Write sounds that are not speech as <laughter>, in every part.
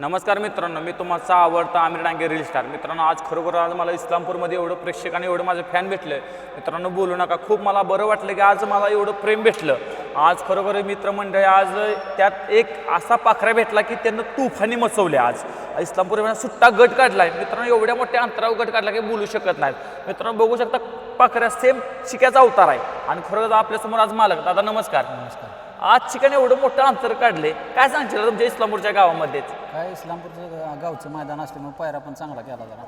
नमस्कार मित्रांनो मी तुमचा आवडता आमिर डांगे रील स्टार मित्रांनो आज खरोखर आज मला इस्लामपूरमध्ये एवढं प्रेक्षकांनी एवढं माझं फॅन भेटलं. मित्रांनो बोलू नका. खूप मला बरं वाटलं की आज मला एवढं प्रेम भेटलं. आज खरोखर मित्रमंडळी आज त्यात एक असा पाखरा भेटला की त्यांना तुफानी मचवले आज. इस्लामपूर सुट्टा गट काढला आहे मित्रांनो एवढ्या मोठ्या अंतरावर गट काढला की बोलू शकत नाहीत. मित्रांनो बघू शकता पाखऱ्या सेम शिक्याचा अवतार आहे. आणि खरोखर आपल्यासमोर आज मालक. दादा नमस्कार. नमस्कार. आज चिकन एवढं मोठं अंतर काढले काय सांगशील तुमच्या इस्लामपूरच्या गावामध्येच काय इस्लामपूरचं गा- गावचं मैदान असल्यामुळे पायरा पण चांगला केला जरा.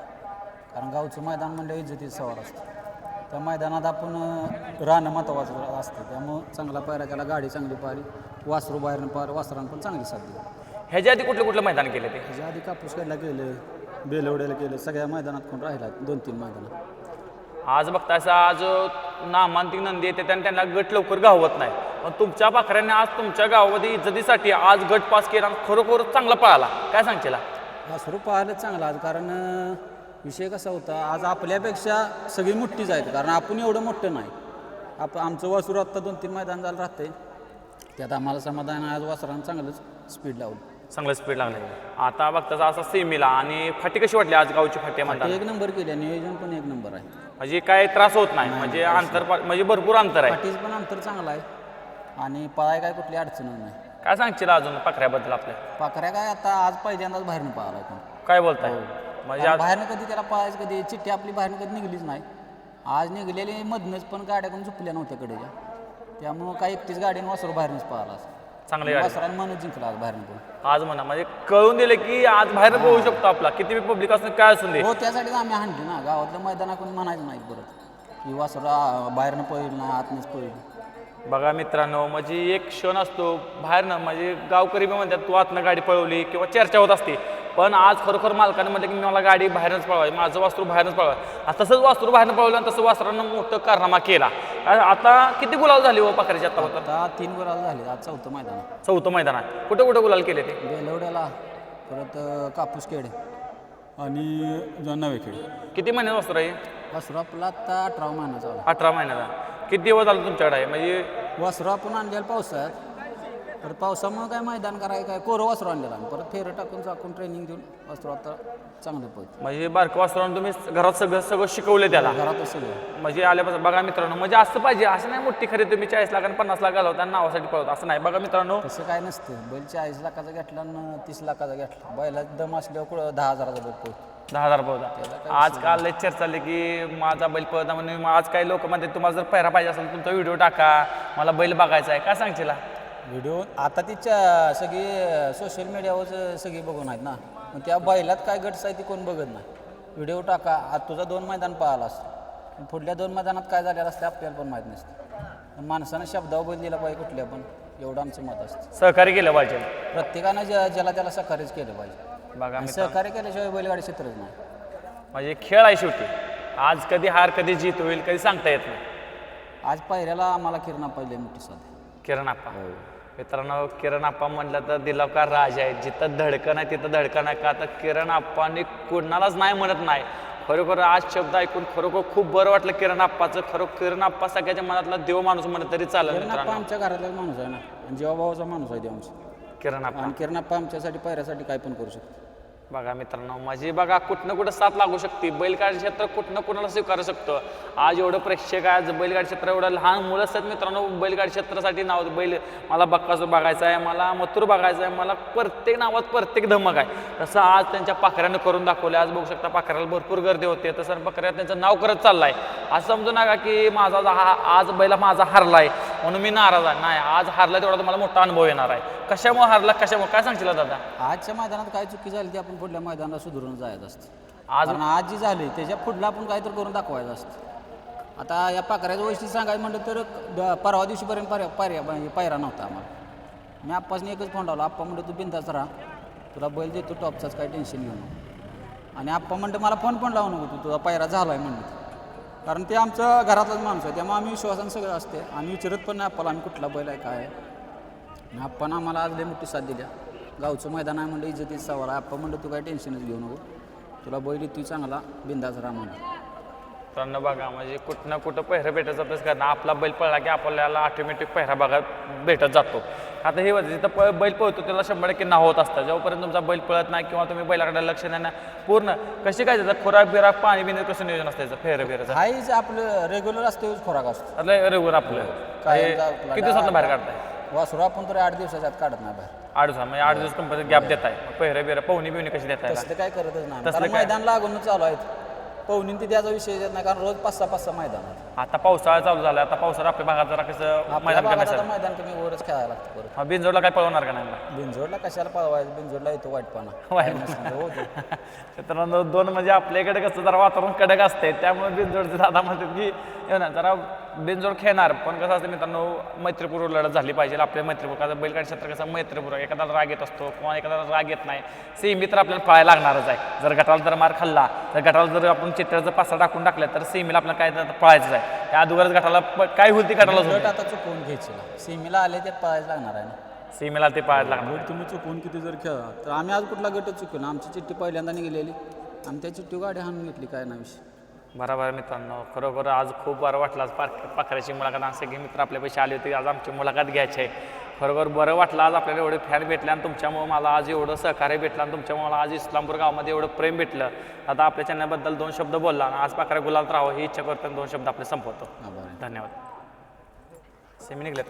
कारण गावचं मैदान म्हणजे इज्जतीचं सवार असतं. त्या मैदानात आपण अं, राहणं महत्त्वाचं असतं. त्यामुळं चांगला पायरा केला गाडी चांगली पाहिली वासरू बाहेरनं पाहिलं वासरानं पण चांगली साथ दिली. ह्याच्या आधी कुठलं कुठलं मैदान केले ते? त्याच्या आधी कापूस खायला केलं बेलवड्याला केलं सगळ्या मैदानात कोण राहिला? दोन तीन मैदानात आज बघता असं आज नामांतिक नंदी येते आणि त्यांना गट लवकर गावत नाही. पण तुमच्या पाखऱ्याने आज तुमच्या गावामध्ये इज्जतीसाठी आज गट पास केला आणि खरोखर चांगला पळाला. काय सांगशील? वासरू पाहिलं चांगलं आज कारण विषय कसा होता आज आपल्यापेक्षा सगळी मोठीच आहेत. कारण आपण एवढं मोठं नाही. आप आमचं वासरू आत्ता दोन तीन मैदान झालं राहतंय. त्यात आम्हाला समाधान आज वासरानं चांगलंच स्पीड लावलं. चांगलं स्पीड लागलं आता बघता असा सेमीला आणि फाटी कशी वाटली आज गावची फाटी म्हणतात एक नंबर केले नियोजन पण एक नंबर आहे. म्हणजे काय त्रास होत नाही. म्हणजे अंतर म्हणजे भरपूर अंतर आहे. पाठीच पण अंतर चांगलं आहे. आणि पळाय काय कुठली अडचण नाही. काय सांगशील अजून पाखऱ्याबद्दल आपल्या? पाकऱ्या काय आता आज पहिल्यांदाच बाहेरनं पळाला पण काय बोलताय? म्हणजे कारण आज बाहेरनं कधी त्याला पळायचं कधी चिठ्ठी आपली बाहेरनं कधी निघलीच नाही. आज निघलेली मधनच पण गाड्या पण झुकल्या नव्हत्या कडेच्या. त्यामुळं काही एकटीच गाडीनं वासरू बाहेरनंच पळाला चांगली गाडी. वासरानं मनच जिंकला आज बाहेरनं पण आज म्हणा म्हणजे कळून दिलं की आज बाहेर पळू शकतो आपला. किती पब्लिक असून काय असून दे. हो त्यासाठीच आम्ही हाणली ना. गावातल्या मैदानाकडून म्हणायचं नाही परत. की वासरू बाहेरनं पळेल ना आतनंच पळेल. बघा मित्रांनो म्हणजे एक क्षण असतो बाहेरनं म्हणजे गावकरी बी म्हणतात तू आतनं गाडी पळवली किंवा चर्चा होत असते. पण आज खरोखर मालकाने म्हटलं की मला गाडी बाहेरच पळवाय माझं वासरू बाहेरच पळवाय आता तसंच वासरू बाहेरनं पळवलं आणि तसं वासरानं मोठं कारनामा केला. आता किती गुलाल झाली हो पाखऱ्याच्या आता होता आता तीन गुलाल झाले आज चौथं मैदान. चौथं मैदानात कुठे कुठे गुलाल केले ते? बेलवड्याला परत कापूस खेडे. आणि नवे खेडे. किती महिन्यात वासरू आहे? वासरू आपला आत्ता अठरा महिना चालू अठरा महिन्याचा. किती दिवस झाले तुमच्याकडे आहे? म्हणजे वासरू आपण आणलेलं पावसाळ्यात. परत पावसामुळे काय मैदान करायचं काय कोरं वासरू आणलेलं आम्ही परत फेरं टाकून चाकून ट्रेनिंग देऊन वासरू आता चांगलं पळत. म्हणजे बारकं वासरानं तुम्ही घरात सगळं सगळं शिकवले त्याला. घरातच सगळं. म्हणजे आल्यापासून बघा मित्रांनो म्हणजे असं पाहिजे असं नाही मोठी खरेदी तुम्ही चाळीस लाख आणि पन्नास लाख घालवता आणि नावासाठी पळवता. असं नाही बघा मित्रांनो. तसं काय नसतं. बैल चाळीस लाखाचा घेतला आणि तीस लाखाचा घेतला. बैला दम असल्यावर कुठं दहा हजाराचा बैल पळतो. दहा हजार पळवता आजकाल लय चर्चा चालली की माझा बैल पळवता म्हणून मग आज काही लोक म्हणते तुम्हाला जर पैरा पाहिजे असेल तुमचा व्हिडिओ टाका. मला बैल बघायचा आहे. काय सांगशील व्हिडिओ? आता तिच्या सगळी सोशल मीडियावर सगळी बघून आहेत ना. मग त्या बैलात काय गट्स आहे ती कोण बघत नाही. व्हिडिओ टाका. आता तुझा दोन मैदान पाहिलास पुढल्या दोन मैदानात काय झालेलं असते आपल्याला पण माहीत नसतं. माणसानं शब्दावर बैल दिला पाहिजे कुठल्या पण. एवढं आमचं मत असतं. सहकार्य केलं पाहिजे. प्रत्येकानं ज्या ज्याला त्याला सहकार्यच केलं पाहिजे. बघा मित्र सहकार्य केल्याशिवाय बैलगाडी क्षेत्रच नाही. म्हणजे खेळ आहे शेवटी. आज कधी हार कधी जीत होईल कधी सांगता येत नाही. आज पायऱ्याला आम्हाला किरणा पाहिजे मोठी किरण आप्पा मित्रांनो किरण आप्पा म्हटलं तर दिलावकार राज आहे जिथं धडकन आहे तिथं धडकन आहे का? तर किरण आप्पाने कुणालाच नाही म्हणत नाही. खरोखर आज शब्द ऐकून खरोखर खूप बरं वाटलं किरण आप्पाचं खरोखर किरण आप्पा सगळ्याच्या मनातला देव माणूस म्हणत तरी चालेल किरणप्पा मित्रांनो आमच्या घरातलाच माणूस आहे ना. आणि जीवाभावाचा माणूस आहे ते आमचा किरण आप्पा आणि किरणप्पा आमच्यासाठी पायऱ्यासाठी काय पण करू शकतो. बघा मित्रांनो माझी बघा कुठनं कुठं साथ लागू शकते. बैलगाडी क्षेत्र कुठनं कुणाला स्वीकारू शकतं? आज एवढं प्रेक्षक आहे आज बैलगाडी क्षेत्र एवढं लहान मुलं असतात मित्रांनो बैलगाडी क्षेत्रासाठी नाव बैल. मला बक्कासो बघायचं आहे मला मथुर बघायचं आहे मला प्रत्येक नावात प्रत्येक धमक आहे. तसं आज त्यांच्या पाखऱ्यानं करून दाखवलं आज बघू शकता पाखऱ्याला भरपूर गर्दी होते. तसं पाखऱ्यात त्यांचं नाव करत चाललं आहे असं समजू नका की माझा हा आज बैला माझा हारलाय. म्हणून मी नाराज आहे. नाही आज हारला तेवढा तुम्हाला मोठा अनुभव येणार आहे. कशामुळे हारला कशामुळे? काय सांगशील दादा? आजच्या मैदानात काय चुकी झाली ती आपण पुढल्या मैदानाला सुधारून जायचं असतं. आज कारण आज जी झाली त्याच्या पुढलं आपण काहीतरी करून दाखवायचं असतं. आता या पाकऱ्याच्या वैशिष्ट्य सांगायचं म्हणलं तर द- परवा दिवशीपर्यंत पर्या पर्या म्हणजे पायरा नव्हता आम्हाला. मी आप्पासने एकच फोन लावला आप्पा म्हणलं तू बिंदाच राहा. तुला बैल देतो टॉपचाच काही टेन्शन घेऊ नको. आणि आप्पा म्हणतं मला फोन पण लावू नको तू तुझा पायरा झाला आहे म्हणलं. कारण ते आमचं घरातलाच माणूस आहे त्यामुळे आम्ही विश्वासानं सगळं असते. आम्ही विचारत पण नाही आप्पाला आम्ही कुठला बैल आहे काय आहे? आप्पानं आम्हाला आज लई मोठी साथ दिल्या गावचं मैदान आहे म्हणलं इज्जतीचा सवाल आहे. आप्पा म्हणलं तू काय टेन्शनच घेऊ नको. तुला बैल तू चांगला बिंदाच राहा म्हणून. मित्रांनो बघा म्हणजे कुठं ना कुठं पहिरा भेटत जातच कारण आपला बैल पळला की आपल्याला ऑटोमॅटिक पहिरा बघा भेटत जातो. आता हे होतं जिथं प बैल पळतो त्याला शंभर टक्के नाव होत असतं जेव्हापर्यंत तुमचा बैल पळत नाही किंवा तुम्ही बैलाकडे लक्ष नाही ना पूर्ण कशी काय त्याचं खुराक बिराक पाणी बिणी कसं नियोजन असतं त्याचं फेरं फेरचं हाच आपलं रेग्युलर असते खोराक असतो. आता रेगुलर आपलं. काय किती दिवसात बाहेर काढताय? वासरू आपण तर आठ दिवसाच्या आत काढत नाही बाहेर. आठ दिवस म्हणजे आठ दिवस कंपनी गॅप देताय. पहिरं बिरं पवनी बिवणी कशी देताय तसलं काय करतच नाही? मैदान लागूनच चालू आहेत. पवनीन ती त्याचा विषय येत नाही कारण रोज पाच सहा पाच सहा मैदान आता पावसाळा चालू झाला आता पावसाळा आपल्या भागात जरा कसं आपल्या मैदान भागात आता मैदान कमी वरच खेळायला लागतं परत. हा, बिनजोडला काय पळवणार का नाही बिनजोडला कशाला पळवायचं? बिनजोडला येतो वाईटपणा. वाईट. हो ते. <laughs> मित्रांनो दोन म्हणजे आपल्याकडे कसं जरा वातावरण कडक असते त्यामुळे बिनजोडचं दादा म्हणतात की हे ना जरा बिनजोड खेळणार पण कसं असतं मित्रांनो मैत्रीपूर्व लढत झाली पाहिजे आपल्या मैत्रीपूर्व कारण बैलगाडी क्षेत्र कसं मैत्रीपूर्व एखाद्याला राग येत असतो किंवा एखाद्याला राग येत नाही सेमी तर आपल्याला पळायला लागणारच आहे. जर गटाला जर मार खाल्ला तर गटाला जर आपण चिट्ट्याचं पासा टाकून टाकलं तर सेमीला आपल्याला काय तर पळायचंच आहे. त्या अगोदरच गटाला प- काय होईल ती गटाला गट आता चुकवून घ्यायची सीमेला आले ते पळायला लागणार आहे ना. सेमीला ते पळायला लागणार. गट तुम्ही चुकवून किती जर खेळा तर आम्ही आज कुठला गटच चुकलो आमची चिठ्ठी पहिल्यांदा निघालेली. आम्ही त्या चिठ्ठी गाडी हाणून घेतली काय ना विषय. बरोबर मित्रांनो. खरोखर आज खूप बरं वाटलं. आज पाक पाखराची मुलाखत. आज सगळे मित्र आपल्या पैसे आले होते. आज आमची मुलाखत घ्यायची आहे. खरोखर बरं वाटलं आज आपल्याला एवढे फॅन भेटले आणि तुमच्यामुळे मला आज एवढं सहकार्य भेटलं आणि तुमच्यामुळे मला आज इस्लामपूर गावामध्ये एवढं प्रेम भेटलं. आता आपल्या चॅनलबद्दल दोन शब्द बोलला आणि आज पाखरा गुलाल राहावं ही इच्छा करतो दोन शब्द आपले संपवतो. धन्यवाद. सेमी निघलेत